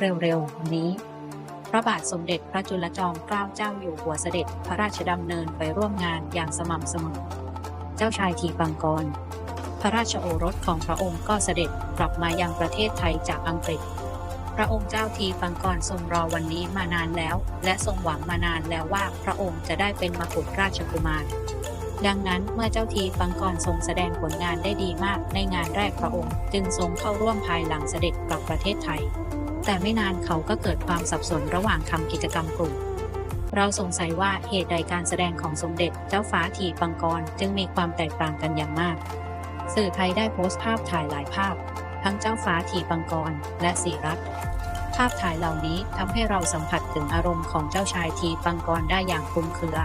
เร็วๆนี้ พระบาทสมเด็จพระจุลจอมเกล้าเจ้าอยู่หัวเสด็จพระราชดำเนินไปร่วมงานอย่างสม่ำเสมอ เจ้าชายทีปังกร พระราชโอรสของพระองค์ก็เสด็จกลับมายังประเทศไทยจากอังกฤษ พระองค์เจ้าทีปังกรทรงรอวันนี้มานานแล้ว และทรงหวังมานานแล้วว่าพระองค์จะได้เป็นมกุฎราชกุมารดังนั้นเมื่อเจ้าทีปังกรทรงแสดงผลงานได้ดีมากในงานแรกพระองค์ จึงทรงเข้าร่วมภายหลังเสด็จกลับประเทศไทย แต่ไม่นานเขาก็เกิดความสับสนระหว่างทำกิจกรรมกลุ่ม เราสงสัยว่าเหตุใดการแสดงของสมเด็จเจ้าฟ้าทีปังกรจึงมีความแตกต่างกันอย่างมาก สื่อไทยได้โพสต์ภาพถ่ายหลายภาพ ทั้งเจ้าฟ้าทีปังกรและสีรัตน์ภาพถ่ายเหล่านี้ทำให้เราสัมผัสถึงอารมณ์ของเจ้าชายทีปังกรได้อย่างคลุมเครือ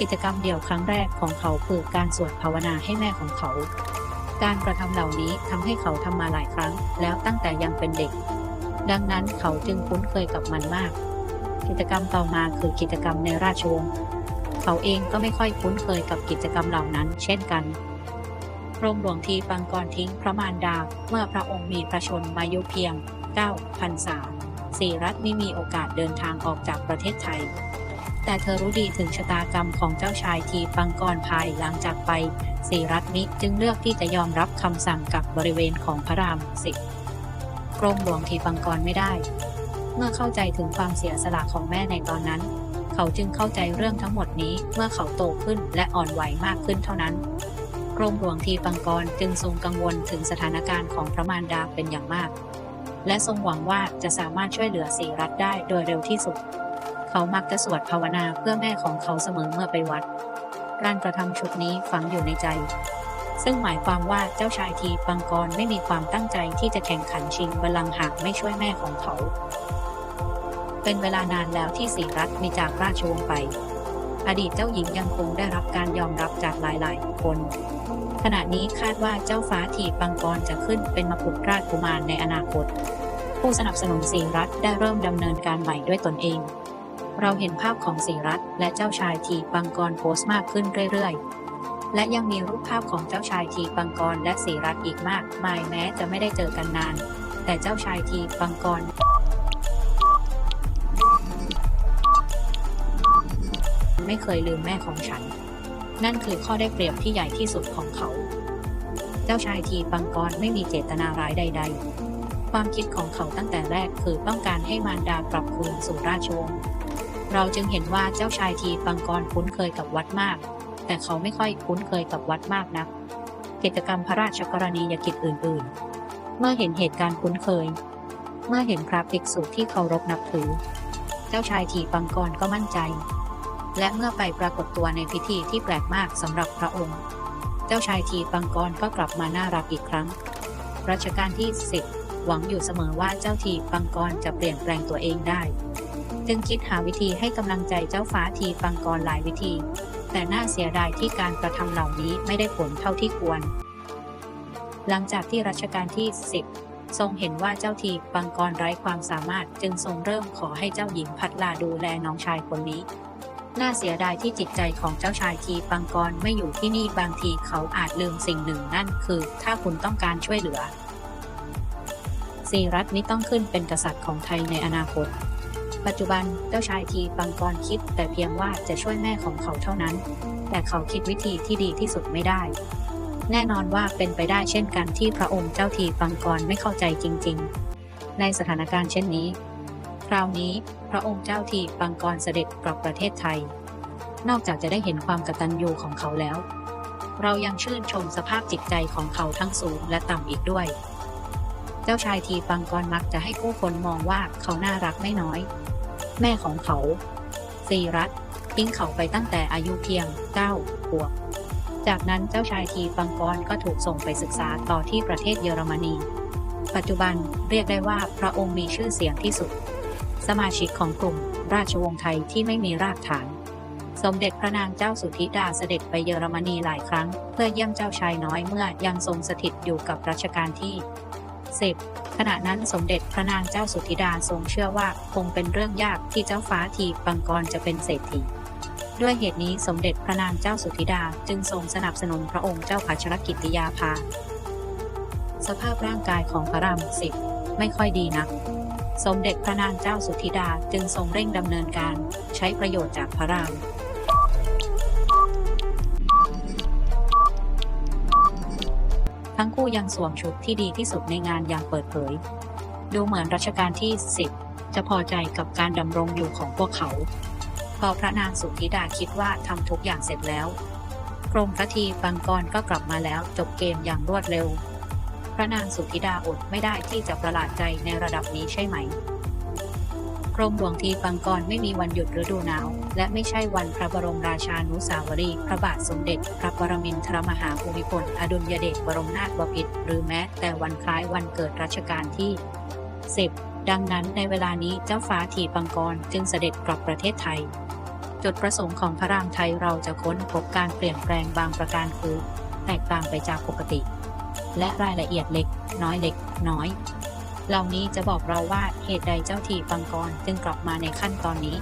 กิจกรรมเดี่ยวครั้งแรกของเขาคือการสวดภาวนาให้แม่ของเขา การกระทำเหล่านี้ทำให้เขาทำมาหลายครั้ง แล้วตั้งแต่ยังเป็นเด็ก ดังนั้นเขาจึงคุ้นเคยกับมันมาก กิจกรรมต่อมาคือกิจกรรมในราชวงศ์เขาเองก็ไม่ค่อยคุ้นเคยกับกิจกรรมเหล่านั้น เช่นกันกรมหลวงทีปังกรทิ้งพระมารดาเมื่อพระองค์มีพระชนมายุเพียง9พรรษาสีรัตไม่มีโอกาสเดินทางออกจากประเทศไทย แต่เธอรู้ดีถึงชะตากรรมของเจ้าชายทีปังกรภายหลังจากไปสีรัตมิจึงเลือกที่จะยอมรับคำสั่งกักบริเวณของพระรามสิบ กรมหลวงทีปังกรไม่ได้ เมื่อเข้าใจถึงความเสียสละของแม่ในตอนนั้น เขาจึงเข้าใจเรื่องทั้งหมดนี้เมื่อเขาโตขึ้นและอ่อนไหวมากขึ้นเท่านั้น กรมหลวงทีปังกรจึงทรงกังวลถึงสถานการณ์ของพระมารดาเป็นอย่างมาก และทรงหวังว่าจะสามารถช่วยเหลือสีรัตได้โดยเร็วที่สุด เขามักจะสวดภาวนาเพื่อแม่ของเขาเสมอเมื่อไปวัด การกระทำชุดนี้ฝังอยู่ในใจ ซึ่งหมายความว่าเจ้าชายทีปังกรไม่มีความตั้งใจที่จะแข่งขันชิงบัลลังก์หากไม่ช่วยแม่ของเขา เป็นเวลานานแล้วที่สีรัตมีจากราชวงศ์ไป อดีตเจ้าหญิงยังคงได้รับการยอมรับจากหลายๆ คน ขณะนี้คาดว่าเจ้าฟ้าทีปังกรจะขึ้นเป็นมกุฎราชกุมารในอนาคต ผู้สนับสนุนสีรัตได้เริ่มดำเนินการใหม่ด้วยตนเองเราเห็นภาพของสีรัตและเจ้าชายทีปังกรโพสต์มากขึ้นเรื่อย ๆ และยังมีรูปภาพของเจ้าชายทีปังกรและสีรัตอีกมากมายแม้จะไม่ได้เจอกันนาน แต่เจ้าชายทีปังกรไม่เคยลืมแม่ของฉัน นั่นคือข้อได้เปรียบที่ใหญ่ที่สุดของเขา เจ้าชายทีปังกรไม่มีเจตนาร้ายใด ๆ ความคิดของเขาตั้งแต่แรกคือต้องการให้มารดากลับคืนสู่ราชวงศ์เราจึงเห็นว่าเจ้าชายทีปังกรคุ้นเคยกับวัดมาก แต่เขาไม่ค่อยคุ้นเคยกับวัดมากนัก กิจกรรมพระราชกรณียกิจอื่น ๆ เมื่อเห็นเหตุการณ์คุ้นเคย เมื่อเห็นพระภิกษุที่เคารพนับถือ เจ้าชายทีปังกรก็มั่นใจ และเมื่อไปปรากฏตัวในพิธีที่แปลกมากสำหรับพระองค์ เจ้าชายทีปังกรก็กลับมาน่ารักอีกครั้งรัชกาลที่10หวังอยู่เสมอว่าเจ้าทีปังกรจะเปลี่ยนแปลงตัวเองได้ จึงคิดหาวิธีให้กำลังใจเจ้าฟ้าทีปังกรหลายวิธี แต่น่าเสียดายที่การกระทำเหล่านี้ไม่ได้ผลเท่าที่ควร หลังจากที่รัชกาลที่ 10 ทรงเห็นว่าเจ้าทีปังกรไร้ความสามารถจึงทรงเริ่มขอให้เจ้าหญิงพัดลาดูแลน้องชายคนนี้ น่าเสียดายที่จิตใจของเจ้าชายทีปังกรไม่อยู่ที่นี่บางทีเขาอาจลืมสิ่งหนึ่งนั่นคือ ถ้าคุณต้องการช่วยเหลือสีรัตน์นี้ต้องขึ้นเป็นกษัตริย์ของไทยในอนาคต ปัจจุบันเจ้าชายทีปังกรคิดแต่เพียงว่าจะช่วยแม่ของเขาเท่านั้น แต่เขาคิดวิธีที่ดีที่สุดไม่ได้ แน่นอนว่าเป็นไปได้เช่นกันที่พระองค์เจ้าทีปังกรไม่เข้าใจจริง ๆ ในสถานการณ์เช่นนี้ คราวนี้พระองค์เจ้าทีปังกรเสด็จกลับประเทศไทย นอกจากจะได้เห็นความกตัญญูของเขาแล้ว เรายังชื่นชมสภาพจิตใจของเขาทั้งสูงและต่ำอีกด้วย เจ้าชายทีปังกรมักจะให้ผู้คนมองว่าเขาน่ารักไม่น้อย แม่ของเขาสีรัตทิ้งเขาไปตั้งแต่อายุเพียง9ขวบ จากนั้นเจ้าชายทีปังกรก็ถูกส่งไปศึกษาต่อที่ประเทศเยอรมนี ปัจจุบันเรียกได้ว่าพระองค์มีชื่อเสียงที่สุด สมาชิกของกลุ่มราชวงศ์ไทยที่ไม่มีรากฐาน สมเด็จพระนางเจ้าสุธิดาเสด็จไปเยอรมนีหลายครั้ง เพื่อเยี่ยมเจ้าชายน้อยเมื่อยังทรงสถิตอยู่กับรัชกาลที่ 10 ขณะนั้นสมเด็จพระนางเจ้าสุธิดาทรงเชื่อว่าคงเป็นเรื่องยากที่เจ้าฟ้าทีปังกรจะเป็นเศรษฐี ด้วยเหตุนี้สมเด็จพระนางเจ้าสุธิดาจึงทรงสนับสนุนพระองค์เจ้าพัชรกิติยาภา สภาพร่างกายของพระรามสิบไม่ค่อยดีนัก สมเด็จพระนางเจ้าสุธิดาจึงทรงเร่งดำเนินการใช้ประโยชน์จากพระราม ทั้งคู่ยังสวมชุดที่ดีที่สุดในงานอย่างเปิดเผย ดูเหมือนรัชกาลที่ 10 จะพอใจกับการดำรงอยู่ของพวกเขา พอพระนางสุธิดาคิดว่าทำทุกอย่างเสร็จแล้ว กรมพระทีบังกรก็กลับมาแล้วจบเกมอย่างรวดเร็ว พระนางสุธิดาอดไม่ได้ที่จะประหลาดใจในระดับนี้ใช่ไหม รมหลวงทีปังกรไม่มีวันหยุดฤดูหนาว และไม่ใช่วันพระบรมราชานุสาวรีย์พระบาทสมเด็จ พระปรมินทรมหาภูมิพลอดุลยเดชบรมนาถบพิตรหรือแม้แต่วันคล้ายวันเกิดรัชกาลที่ 10 ดังนั้นในเวลานี้เจ้าฟ้าทีปังกรจึงเสด็จกลับประเทศไทย จุดประสงค์ของพระรามไทยเราจะค้นพบการเปลี่ยนแปลงบางประการคือ แตกต่างไปจากปกติ และรายละเอียดเล็ก น้อยเล็ก น้อย เหล่านี้จะบอกเราว่าเหตุใดเจ้าทีปังกรจึงกลับมาในขั้นตอนนี้